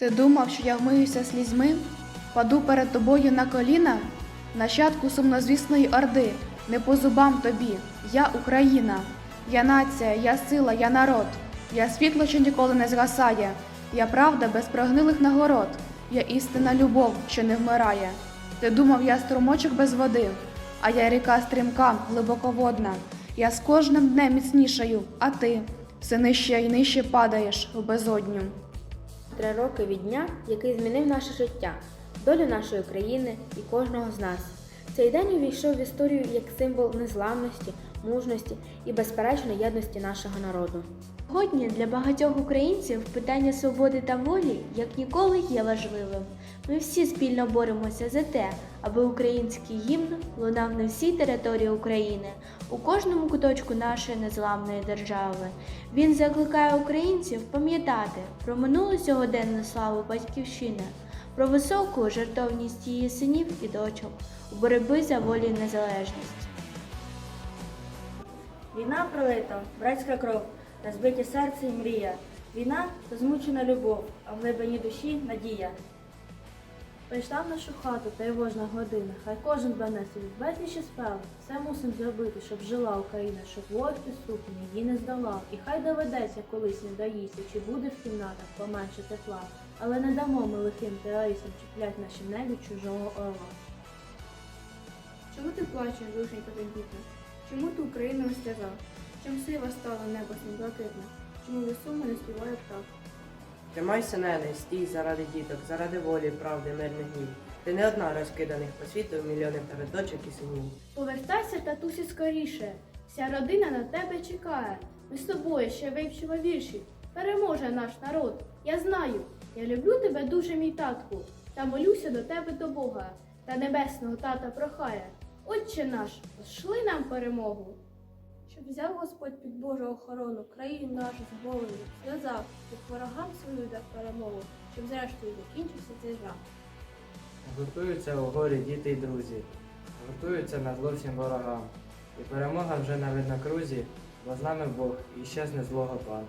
Ти думав, що я вмиюся слізьми? Паду перед тобою на коліна? Нащадку сумнозвісної орди, не по зубам тобі, я Україна, я нація, я сила, я народ, я світло, що ніколи не згасає, я правда без прогнилих нагород, я істинна любов, що не вмирає. Ти думав, я струмочок без води, а я ріка стрімка, глибоководна. Я з кожним днем міцнішаю, а ти все нижче і нижче падаєш в безодню. Три роки від дня, який змінив наше життя, долю нашої країни і кожного з нас. Цей день увійшов в історію як символ незламності, мужності і безперечної єдності нашого народу. Сьогодні для багатьох українців питання свободи та волі як ніколи є важливим. Ми всі спільно боремося за те, аби український гімн лунав на всій території України, у кожному куточку нашої незламної держави. Він закликає українців пам'ятати про минулу сьогоденну славу батьківщини, про високу жертовність її синів і дочок у боротьбі за волю і незалежність. Війна пролита, братська кров, розбиті серце і мрія. Війна то змучена любов, а в глибині душі надія. Прийшла в нашу хату тривожна година, хай кожен бере собі безліч справ. Все мусим зробити, щоб жила Україна, щоб ворог підступний її не здолав. І хай доведеться колись не доїсти, чи буде в кімнатах поменше тепла. Але не дамо ми лихим терористам чіплять в нашім небі чужого орла. Чому ти плачеш, душенька тендітна? Чому ти Україну розтязав? Чим сива стала небо блакитне? Чому весу не співає птах? Тримайся, нене, стій заради діток, заради волі, правди, мирних днів. Ти не одна розкиданих по світу мільйони в тебе дочок і синів. Повертайся, татусі, скоріше. Вся родина на тебе чекає. Ми з тобою ще вивчимо вірші. Переможе наш народ. Я знаю, я люблю тебе дуже, мій татку, та молюся до тебе до Бога, та небесного тата прохає. Отче наш, пошли нам перемогу. Щоб взяв Господь під Божу охорону, країну нашу зболену, зв'язав, під ворогам свою дав перемогу, щоб зрештою закінчився цей жах. Готуються у горі діти й друзі, готуються на зло всім ворогам. І перемога вже на виднокрузі, бо з нами Бог і щезне злого пан.